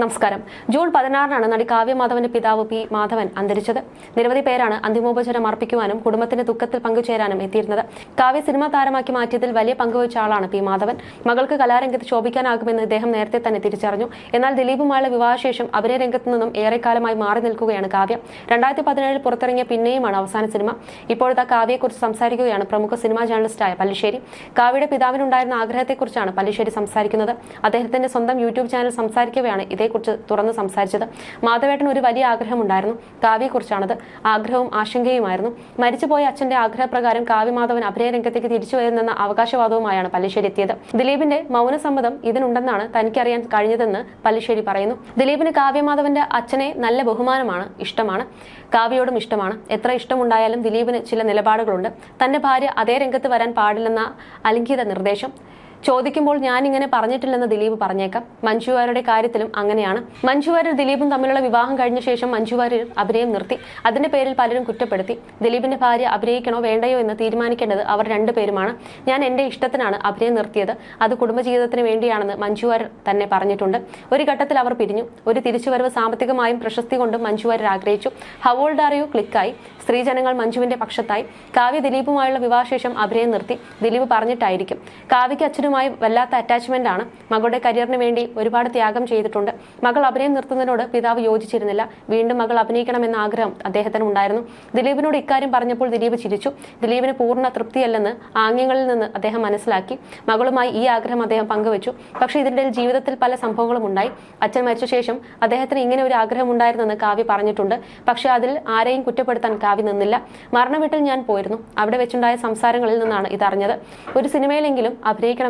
നമസ്കാരം. ജൂൺ പതിനാറിനാണ് നടി കാവ്യ മാധവന്റെ പിതാവ് പി മാധവൻ അന്തരിച്ചത്. നിരവധി പേരാണ് അന്തിമോപചാരം അർപ്പിക്കുവാനും കുടുംബത്തിന്റെ ദുഃഖത്തിൽ പങ്കുചേരാനും എത്തിയിരുന്നത്. കാവ്യ സിനിമാ താരമാക്കി മാറ്റിയതിൽ വലിയ പങ്കുവച്ച ആളാണ് പി മാധവൻ. മകൾക്ക് കലാരംഗത്ത് ശോഭിക്കാനാകുമെന്ന് ഇദ്ദേഹം നേരത്തെ തന്നെ തിരിച്ചറിഞ്ഞു. എന്നാൽ ദിലീപുമായുള്ള വിവാഹശേഷം അഭിനയ രംഗത്തു നിന്നും ഏറെക്കാലമായി മാറി നിൽക്കുകയാണ് കാവ്യ. രണ്ടായിരത്തി പതിനേഴിൽ പുറത്തിറങ്ങിയ പിന്നെയുമാണ് അവസാന സിനിമ. ഇപ്പോഴത്തെ കാവ്യയെക്കുറിച്ച് സംസാരിക്കുകയാണ് പ്രമുഖ സിനിമാ ജേർണലിസ്റ്റായ പല്ലിശ്ശേരി. കാവ്യയുടെ പിതാവിനുണ്ടായിരുന്ന ആഗ്രഹത്തെക്കുറിച്ചാണ് പല്ലിശ്ശേരി സംസാരിക്കുന്നത്. അദ്ദേഹത്തിന്റെ സ്വന്തം യൂട്യൂബ് ചാനൽ സംസാരിക്കവെയാണ് ഇതേക്കുറിച്ച് തുറന്ന് സംസാരിച്ചത്. മാധവേട്ടൻ ഒരു വലിയ ആഗ്രഹം ആഗ്രഹമുണ്ടായിരുന്നു. കാവ്യയെക്കുറിച്ചാണത്. ആഗ്രഹവും ആശങ്കയുമായിരുന്നു. മരിച്ചുപോയ അച്ഛന്റെ ആഗ്രഹപ്രകാരം കാവ്യ മാധവൻ അഭിനയ രംഗത്തേക്ക് തിരിച്ചു വരുന്നെന്ന അവകാശവാദവുമായാണ് പല്ലിശ്ശേരി എത്തിയത്. ദിലീപിന്റെ മൗനസമ്മതം ഇതിനുണ്ടെന്നാണ് തനിക്കറിയാൻ കഴിഞ്ഞതെന്ന് പല്ലിശ്ശേരി പറയുന്നു. ദിലീപിന് കാവ്യമാധവന്റെ അച്ഛനെ നല്ല ബഹുമാനമാണ് ഇഷ്ടമാണ്. കാവ്യയോടും ഇഷ്ടമാണ്. എത്ര ഇഷ്ടമുണ്ടായാലും ദിലീപിന് ചില നിലപാടുകളുണ്ട്. തന്റെ ഭാര്യ അതേ രംഗത്ത് വരാൻ പാടില്ലെന്ന അലിഖിത നിർദ്ദേശം. ചോദിക്കുമ്പോൾ ഞാൻ ഇങ്ങനെ പറഞ്ഞിട്ടില്ലെന്ന് ദിലീപ് പറഞ്ഞേക്കാം. മഞ്ജുവാരുടെ കാര്യത്തിലും അങ്ങനെയാണ്. മഞ്ജു ദിലീപും തമ്മിലുള്ള വിവാഹം കഴിഞ്ഞ ശേഷം മഞ്ജു വാര്യർ അഭിനയം നിർത്തി. അതിന്റെ പേരിൽ പലരും കുറ്റപ്പെടുത്തി. ദിലീപിന്റെ ഭാര്യ അഭിനയിക്കണോ വേണ്ടയോ എന്ന് തീരുമാനിക്കേണ്ടത് അവർ രണ്ടുപേരുമാണ് ഞാൻ എന്റെ ഇഷ്ടത്തിനാണ് അഭിനയം നിർത്തിയത്. അത് കുടുംബജീവിതത്തിന് വേണ്ടിയാണെന്ന് മഞ്ജുവാര്യർ തന്നെ പറഞ്ഞിട്ടുണ്ട്. ഒരു ഘട്ടത്തിൽ അവർ പിരിഞ്ഞു. ഒരു തിരിച്ചുവരവ് സാമ്പത്തികമായും പ്രശസ്തി കൊണ്ടും മഞ്ജു വാര്യർ ആഗ്രഹിച്ചു. ഹവോൾഡ് അറിയൂ ക്ലിക്കായി. സ്ത്രീജനങ്ങൾ മഞ്ജുവിന്റെ പക്ഷത്തായി. കാവ്യ ദിലീപുമായുള്ള വിവാഹശേഷം അഭിനയം നിർത്തി. ദിലീപ് പറഞ്ഞിട്ടായിരിക്കും. കാവ്യയ്ക്ക് അച്ഛനുമായി വല്ലാത്ത അറ്റാച്ച്മെന്റ് ആണ്. മകളുടെ കരിയറിന് വേണ്ടി ഒരുപാട് ത്യാഗം ചെയ്തിട്ടുണ്ട്. മകൾ അഭിനയം നിർത്തുന്നതിനോട് പിതാവ് യോജിച്ചിരുന്നില്ല. വീണ്ടും മകൾ അഭിനയിക്കണമെന്ന ആഗ്രഹം അദ്ദേഹത്തിന് ഉണ്ടായിരുന്നു. ദിലീപിനോട് ഇക്കാര്യം പറഞ്ഞപ്പോൾ ദിലീപ് ചിരിച്ചു. ദിലീപിന് പൂർണ തൃപ്തിയല്ലെന്ന് ആംഗ്യങ്ങളിൽ നിന്ന് അദ്ദേഹം മനസ്സിലാക്കി. മകളുമായി ഈ ആഗ്രഹം അദ്ദേഹം പങ്കുവച്ചു. പക്ഷേ ഇതിന്റെ ജീവിതത്തിൽ പല സംഭവങ്ങളും ഉണ്ടായി. അച്ഛൻ മരിച്ച ശേഷം അദ്ദേഹത്തിന് ഇങ്ങനെ ഒരു ആഗ്രഹം ഉണ്ടായിരുന്നെന്ന് കാവ്യ പറഞ്ഞിട്ടുണ്ട്. പക്ഷേ അതിൽ ആരെയും കുറ്റപ്പെടുത്താൻ കാവ്യ നിന്നില്ല. മരണവീട്ടിൽ ഞാൻ പോയിരുന്നു. അവിടെ വെച്ചുണ്ടായ സംസാരങ്ങളിൽ നിന്നാണ് ഇതറിഞ്ഞത്. ഒരു സിനിമയിലെങ്കിലും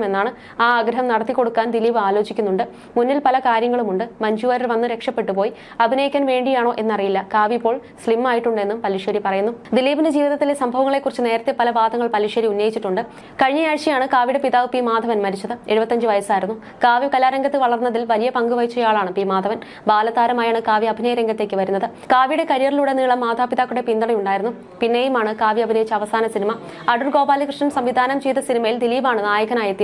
അഭിനയിക്കണമെന്നാണ് ആ ആഗ്രഹം നടത്തി കൊടുക്കാൻ ദിലീപ് ആലോചിക്കുന്നുണ്ട്. മുന്നിൽ പല കാര്യങ്ങളുമുണ്ട്. മഞ്ജു വാര്യർ വന്ന് രക്ഷപ്പെട്ടു പോയി. അഭിനയിക്കാൻ വേണ്ടിയാണോ എന്നറിയില്ല. കാവ്യ ഇപ്പോൾ സ്ലിം ആയിട്ടുണ്ടെന്നും പല്ലിശ്ശേരി പറയുന്നു. ദിലീപിന്റെ ജീവിതത്തിലെ സംഭവങ്ങളെക്കുറിച്ച് നേരത്തെ പല വാദങ്ങൾ പല്ലിശ്ശേരി ഉന്നയിച്ചിട്ടുണ്ട്. കഴിഞ്ഞയാഴ്ചയാണ് കാവ്യയുടെ പിതാവ് പി മാധവൻ മരിച്ചത്. എഴുപത്തഞ്ച് വയസ്സായിരുന്നു. കാവ്യ കലാരംഗത്ത് വളർന്നതിൽ വലിയ പങ്ക് വഹിച്ചയാളാണ് പി മാധവൻ. ബാലതാരമായാണ് കാവ്യ അഭിനയ രംഗത്തേക്ക് വരുന്നത്. കാവ്യയുടെ കരിയറിലുടനീളം മാതാപിതാക്കളുടെ പിന്തുണയുണ്ടായിരുന്നു പിന്നെയുമാണ് കാവ്യ അഭിനയിച്ച അവസാന സിനിമ. അടൂർ ഗോപാലകൃഷ്ണൻ സംവിധാനം ചെയ്ത സിനിമയിൽ ദിലീപാണ് നായകനായി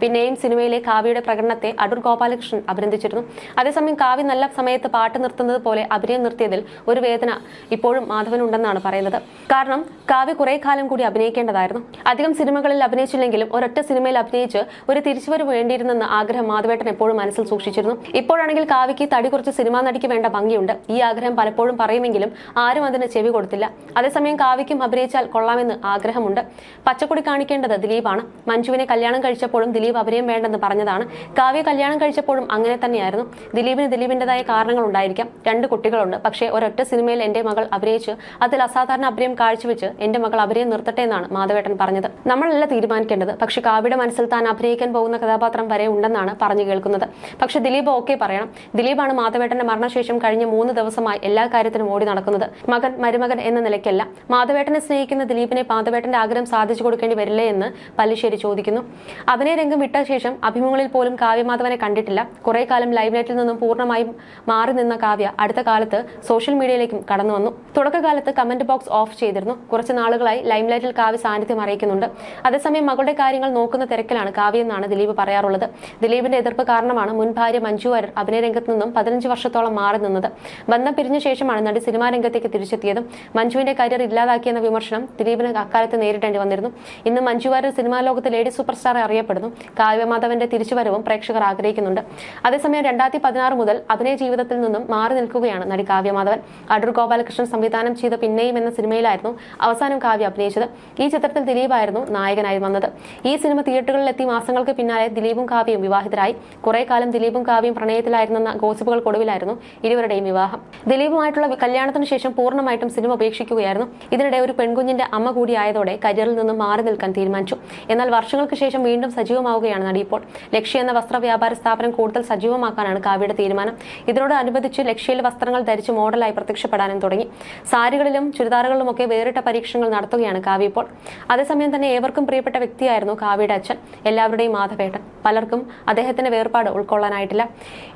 പിന്നെയും സിനിമയിലെ കാവ്യയുടെ പ്രകടനത്തെ അടൂർ ഗോപാലകൃഷ്ണൻ അഭിനന്ദിച്ചിരുന്നു. അതേസമയം കാവ്യ നല്ല സമയത്ത് പാട്ട് നിർത്തുന്നത് പോലെ അഭിനയം നിർത്തിയതിൽ ഒരു വേദന ഇപ്പോഴും മാധവനുണ്ടെന്നാണ് പറയുന്നത്. കാരണം കാവ്യ കുറെ കാലം കൂടി അഭിനയിക്കേണ്ടതായിരുന്നു. അധികം സിനിമകളിൽ അഭിനയിച്ചില്ലെങ്കിലും ഒരൊറ്റ സിനിമയിൽ അഭിനയിച്ച് ഒരു തിരിച്ചുവരവ് വേണ്ടിയിരുന്നെന്ന ആഗ്രഹം മാധവേട്ടൻ എപ്പോഴും മനസ്സിൽ സൂക്ഷിച്ചിരുന്നു. ഇപ്പോഴാണെങ്കിൽ കാവ്യയ്ക്ക് തടി കുറച്ച് സിനിമാ നടിക്ക് വേണ്ട ഭംഗിയുണ്ട്. ഈ ആഗ്രഹം പലപ്പോഴും പറയുമെങ്കിലും ആരും അതിന് ചെവി കൊടുത്തില്ല. അതേസമയം കാവ്യയ്ക്കും അഭിനയിച്ചാൽ കൊള്ളാമെന്ന് ആഗ്രഹമുണ്ട്. പച്ചക്കൊടി കാണിക്കേണ്ടത് ദിലീപാണ്. മഞ്ജുവിനെ കല്യാണം കഴിച്ചപ്പോഴും ദിലീപ് അഭിനയം വേണ്ടെന്ന് പറഞ്ഞതാണ്. കാവ്യ കല്യാണം കഴിച്ചപ്പോഴും അങ്ങനെ തന്നെയായിരുന്നു. ദിലീപിന് ദിലീപിന്റെതായ കാരണങ്ങൾ ഉണ്ടായിരിക്കാം. രണ്ട് കുട്ടികളുണ്ട്. പക്ഷേ ഒരൊറ്റ സിനിമയിൽ എന്റെ മകൾ അഭിനയിച്ച് അതിൽ അസാധാരണ അഭിനയം കാഴ്ചവെച്ച് എന്റെ മകൾ അഭിനയം നിർത്തട്ടെ എന്നാണ് മാധവേട്ടൻ പറഞ്ഞത്. നമ്മളല്ല തീരുമാനിക്കേണ്ടത്. പക്ഷേ കാവ്യയുടെ മനസ്സിൽ താൻ അഭിനയിക്കാൻ പോകുന്ന കഥാപാത്രം വരെ ഉണ്ടെന്നാണ് പറഞ്ഞു കേൾക്കുന്നത്. പക്ഷേ ദിലീപ് ഓക്കെ പറയണം. ദിലീപാണ് മാധവേട്ടന്റെ മരണശേഷം കഴിഞ്ഞ മൂന്ന് ദിവസമായി എല്ലാ കാര്യത്തിനും ഓടി നടക്കുന്നത്. മകൻ മരുമകൻ എന്ന നിലയ്ക്കല്ല. മാധവേട്ടനെ സ്നേഹിക്കുന്ന ദിലീപിനെ മാധവേട്ടന്റെ ആഗ്രഹം സാധിച്ചു കൊടുക്കേണ്ടി വരില്ലേ എന്ന് പല്ലിശ്ശേരി ചോദിക്കുന്നു. അഭിനയ രംഗം വിട്ട ശേഷം അഭിമുഖങ്ങളിൽ പോലും കാവ്യമാധവനെ കണ്ടിട്ടില്ല. കുറെ കാലം ലൈവ് നെറ്റിൽ നിന്നും പൂർണമായും മാറി നിന്ന കാവ്യ അടുത്ത കാലത്ത് സോഷ്യൽ മീഡിയയിലേക്കും കടന്നു വന്നു. തുടക്കകാലത്ത് കമന്റ് ബോക്സ് ഓഫ് ചെയ്തിരുന്നു. കുറച്ച് നാളുകളായി ലൈംലൈറ്റിൽ കാവ്യ സാന്നിധ്യം അറിയിക്കുന്നുണ്ട്. അതേസമയം മകളുടെ കാര്യങ്ങൾ നോക്കുന്ന തിരക്കിലാണ് കാവ്യ എന്നാണ് ദിലീപ് പറയാറുള്ളത്. ദിലീപിന്റെ എതിർപ്പ് കാരണമാണ് മുൻ ഭാര്യ മഞ്ജു വാര്യർ അഭിനയ രംഗത്ത് നിന്നും പതിനഞ്ച് വർഷത്തോളം മാറി നിന്നത്. ബന്ധം പിരിഞ്ഞ ശേഷമാണ് നടി സിനിമാ രംഗത്തേക്ക് തിരിച്ചെത്തിയതും മഞ്ജുവിന്റെ കരിയർ ഇല്ലാതാക്കിയെന്ന വിമർശനം ദിലീപിന് അക്കാലത്ത് നേരിടേണ്ടി വന്നിരുന്നു. ഇന്ന് മഞ്ജു വാര്യർ സിനിമാ ലോകത്ത് ലേഡി സൂപ്പർ സ്റ്റാർ അറിയപ്പെടുന്നു. കാവ്യമാധവന്റെ തിരിച്ചുവരവും പ്രേക്ഷകർ ആഗ്രഹിക്കുന്നുണ്ട്. അതേസമയം രണ്ടായിരത്തി പതിനാറ് മുതൽ അഭിനയ ജീവിതത്തിൽ നിന്നും മാറി നിൽക്കുകയാണ് നടി കാവ്യമാധവൻ. അടൂർ ഗോപാലകൃഷ്ണൻ സംവിധാനം ചെയ്ത പിന്നെയും എന്ന സിനിമയിലായിരുന്നു അവസാനം കാവ്യ അഭിനയിച്ചത്. ഈ ചിത്രത്തിൽ ദിലീപായിരുന്നു നായകനായി വന്നത്. ഈ സിനിമ തിയേറ്ററുകളിൽ തിയേറ്ററുകളിലെത്തി മാസങ്ങൾക്ക് പിന്നാലെ ദിലീപും കാവ്യയും വിവാഹിതരായി. കുറെ കാലം ദിലീപും കാവ്യയും പ്രണയത്തിലായിരുന്നെന്ന ഗോസിപ്പുകൾക്കൊടുവിലായിരുന്നു ഇരുവരുടെയും വിവാഹം. ദിലീപുമായിട്ടുള്ള കല്യാണത്തിന് ശേഷം പൂർണമായിട്ടും സിനിമ ഉപേക്ഷിക്കുകയായിരുന്നു. ഇതിനിടെ ഒരു പെൺകുഞ്ഞിന്റെ അമ്മ കൂടിയായതോടെ കരിയറിൽ നിന്നും മാറി നിൽക്കാൻ തീരുമാനിച്ചു. എന്നാൽ വർഷങ്ങൾക്ക് ശേഷം വീണ്ടും സജീവമാവുകയാണ് നടി ഇപ്പോൾ. ലക്ഷ്യ എന്ന വസ്ത്ര വ്യാപാര സ്ഥാപനം കൂടുതൽ സജീവമാക്കാനാണ് കാവ്യയുടെ തീരുമാനം. ഇതിനോടനുബന്ധിച്ച് ലക്ഷ്യയിൽ വസ്ത്രങ്ങൾ ധരിച്ച് മോഡലായി പ്രത്യക്ഷപ്പെടാനും തുടങ്ങി. സാരികളിലും ചുരിദാറുകളിലുമൊക്കെ വേറിട്ട പരീക്ഷണങ്ങൾ നടത്തുകയാണ് കാവ്യ ഇപ്പോൾ. അതേസമയം തന്നെ ഏവർക്കും പ്രിയപ്പെട്ട വ്യക്തിയായിരുന്നു കാവ്യയുടെ അച്ഛൻ എല്ലാവരുടെയും മാധവേട്ടൻ. പലർക്കും അദ്ദേഹത്തിന്റെ വേർപാട് ഉൾക്കൊള്ളാനായിട്ടില്ല.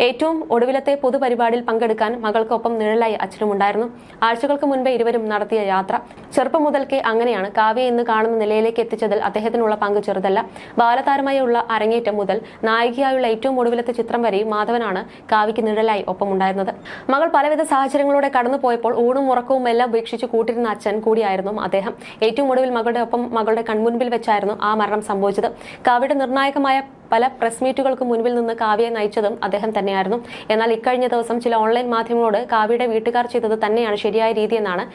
ഏറ്റവും ഒടുവിലത്തെ പൊതുപരിപാടിയിൽ പങ്കെടുക്കാൻ മകൾക്കൊപ്പം നിഴലായി അച്ഛനും ഉണ്ടായിരുന്നു. ആഴ്ചകൾക്ക് മുൻപേ ഇരുവരും നടത്തിയ യാത്ര ചെറുപ്പം മുതൽക്കേ അങ്ങനെയാണ്. കാവ്യ ഇന്ന് കാണുന്ന നിലയിലേക്ക് എത്തിച്ചതിൽ അദ്ദേഹത്തിനുള്ള പങ്ക് ചെറുതല്ല. ബാലതാരം താരമായുള്ള അരങ്ങേറ്റം മുതൽ നായികയായുള്ള ഏറ്റവും ഒടുവിലത്തെ ചിത്രം വരെയും മാധവനാണ് കാവ്യയ്ക്ക് നിഴലായി ഒപ്പമുണ്ടായിരുന്നത്. മകൾ പലവിധ സാഹചര്യങ്ങളോടെ കടന്നുപോയപ്പോൾ ഊണും ഉറക്കവും എല്ലാം ഉപേക്ഷിച്ച് കൂട്ടിരുന്ന അച്ഛൻ കൂടിയായിരുന്നു അദ്ദേഹം. ഏറ്റവും ഒടുവിൽ മകളുടെ ഒപ്പം മകളുടെ കൺമുൻപിൽ വെച്ചായിരുന്നു ആ മരണം സംഭവിച്ചത്. കാവ്യയുടെ നിർണായകമായ പല പ്രസ് മീറ്റുകൾക്ക് മുൻപിൽ നിന്ന് കാവ്യയെ നയിച്ചതും അദ്ദേഹം തന്നെയായിരുന്നു. എന്നാൽ ഇക്കഴിഞ്ഞ ദിവസം ചില ഓൺലൈൻ മാധ്യമങ്ങളോട് കാവ്യയുടെ വീട്ടുകാർ ചെയ്തത് തന്നെയാണ് ശരിയായ രീതിയെന്നാണ്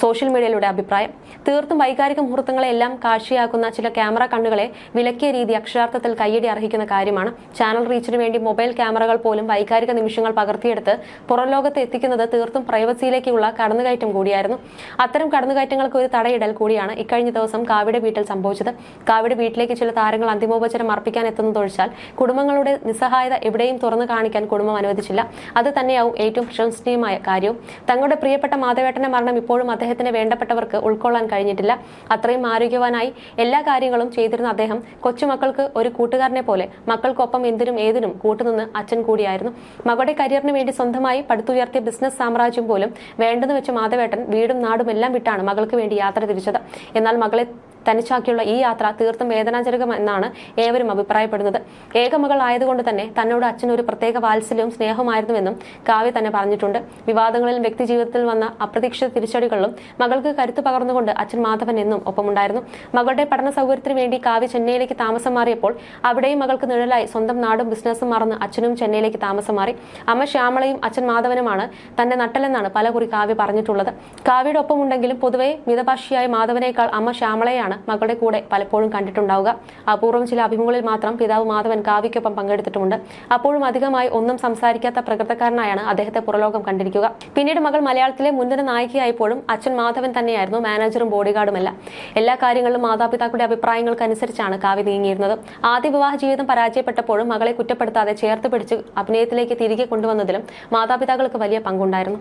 സോഷ്യൽ മീഡിയയിലൂടെ അഭിപ്രായം. തീർത്തും വൈകാരിക മുഹൂർത്തങ്ങളെ എല്ലാം കാഴ്ചയാക്കുന്ന ചില ക്യാമറ കണ്ണുകളെ വിലക്കിയ രീതി അക്ഷരാർത്ഥത്തിൽ കയ്യടി അർഹിക്കുന്ന കാര്യമാണ്. ചാനൽ റീച്ചിന് വേണ്ടി മൊബൈൽ ക്യാമറകൾ പോലും വൈകാരിക നിമിഷങ്ങൾ പകർത്തിയെടുത്ത് പുറം ലോകത്ത് എത്തിക്കുന്നത് തീർത്തും പ്രൈവസിയിലേക്കുള്ള കടന്നുകയറ്റം കൂടിയായിരുന്നു. അത്തരം കടന്നുകയറ്റങ്ങൾക്ക് ഒരു തടയിടൽ കൂടിയാണ് ഇക്കഴിഞ്ഞ ദിവസം കാവ്യയുടെ വീട്ടിൽ സംഭവിച്ചത്. കാവ്യയുടെ വീട്ടിലേക്ക് ചില താരങ്ങൾ അന്തിമോപചാരം അർപ്പിക്കാൻ എത്തുന്നതൊഴിച്ചാൽ കുടുംബങ്ങളുടെ നിസ്സഹായത എവിടെയും തുറന്നു കാണിക്കാൻ കുടുംബം അനുവദിച്ചില്ല. അത് തന്നെയാവും ഏറ്റവും പ്രശംസനീയമായ കാര്യവും. തങ്ങളുടെ പ്രിയപ്പെട്ട മാധവേട്ടന്റെ മരണം ഇപ്പോഴും അദ്ദേഹത്തിന് വേണ്ടപ്പെട്ടവർക്ക് ഉൾക്കൊള്ളാൻ കഴിഞ്ഞിട്ടില്ല. അത്രയും ആരോഗ്യവാനായി എല്ലാ കാര്യങ്ങളും ചെയ്തിരുന്ന അദ്ദേഹം കൊച്ചുമക്കൾക്ക് ഒരു കൂട്ടുകാരനെ പോലെ മക്കൾക്കൊപ്പം എന്തിനും ഏതിനും കൂട്ടുനിന്ന് അച്ഛൻ കൂടിയായിരുന്നു. മകളുടെ കരിയറിന് വേണ്ടി സ്വന്തമായി പടുത്തുയർത്തിയ ബിസിനസ് സാമ്രാജ്യം പോലും വേണ്ടെന്ന് വെച്ച് മാധവേട്ടൻ വീടും നാടും എല്ലാം വിട്ടാണ് മകൾക്ക് വേണ്ടി യാത്ര തിരിച്ചത്. എന്നാൽ മകളെ തനിച്ചാക്കിയുള്ള ഈ യാത്ര തീർത്തും വേദനാജനകമെന്നാണ് ഏവരും അഭിപ്രായപ്പെടുന്നത്. ഏകമകൾ ആയതുകൊണ്ട് തന്നെ തന്നോട് അച്ഛൻ ഒരു പ്രത്യേക വാത്സല്യവും സ്നേഹമായിരുന്നുവെന്നും കാവ്യ തന്നെ പറഞ്ഞിട്ടുണ്ട്. വിവാദങ്ങളിലും വ്യക്തിജീവിതത്തിൽ വന്ന അപ്രതീക്ഷിത തിരിച്ചടികളിലും മകൾക്ക് കരുത്തു പകർന്നുകൊണ്ട് അച്ഛൻ മാധവൻ എന്നും ഒപ്പമുണ്ടായിരുന്നു. മകളുടെ പഠന സൗകര്യത്തിന് വേണ്ടി കാവ്യ ചെന്നൈയിലേക്ക് താമസം മാറിയപ്പോൾ അവിടെയും മകൾക്ക് നിഴലായി സ്വന്തം നാടും ബിസിനസ്സും മറന്ന് അച്ഛനും ചെന്നൈയിലേക്ക് താമസം മാറി. അമ്മ ശ്യാമളയും അച്ഛൻ മാധവനുമാണ് തന്റെ നട്ടലെന്നാണ് പലകുറി കാവ്യ പറഞ്ഞിട്ടുള്ളത്. കാവ്യയുടെ ഒപ്പമുണ്ടെങ്കിലും പൊതുവെ മിതഭാഷിയായ മാധവനേക്കാൾ അമ്മ ശ്യാമളയാണ് മകളുടെ കൂടെ പലപ്പോഴും കണ്ടിട്ടുണ്ടാവുക. അപൂർവം ചില അഭിമുഖങ്ങളിൽ മാത്രം പിതാവ് മാധവൻ കാവ്യയ്ക്കൊപ്പം പങ്കെടുത്തിട്ടുമുണ്ട് അപ്പോഴും അധികമായി ഒന്നും സംസാരിക്കാത്ത പ്രകൃതക്കാരനായാണ് അദ്ദേഹത്തെ പുറലോകം കണ്ടിരിക്കുക. പിന്നീട് മകൾ മലയാളത്തിലെ മുൻനിര നായികയായപ്പോഴും അച്ഛൻ മാധവൻ തന്നെയായിരുന്നു മാനേജറും ബോഡിഗാർഡുമെല്ലാം എല്ലാ കാര്യങ്ങളിലും മാതാപിതാക്കളുടെ അഭിപ്രായങ്ങൾക്കനുസരിച്ചാണ് കാവ്യ നീങ്ങിയിരുന്നത്. ആദ്യ വിവാഹ ജീവിതം പരാജയപ്പെട്ടപ്പോഴും മകളെ കുറ്റപ്പെടുത്താതെ ചേർത്ത് പിടിച്ച് അഭിനയത്തിലേക്ക് തിരികെ കൊണ്ടുവന്നതിലും മാതാപിതാക്കൾക്ക് വലിയ പങ്കുണ്ടായിരുന്നു.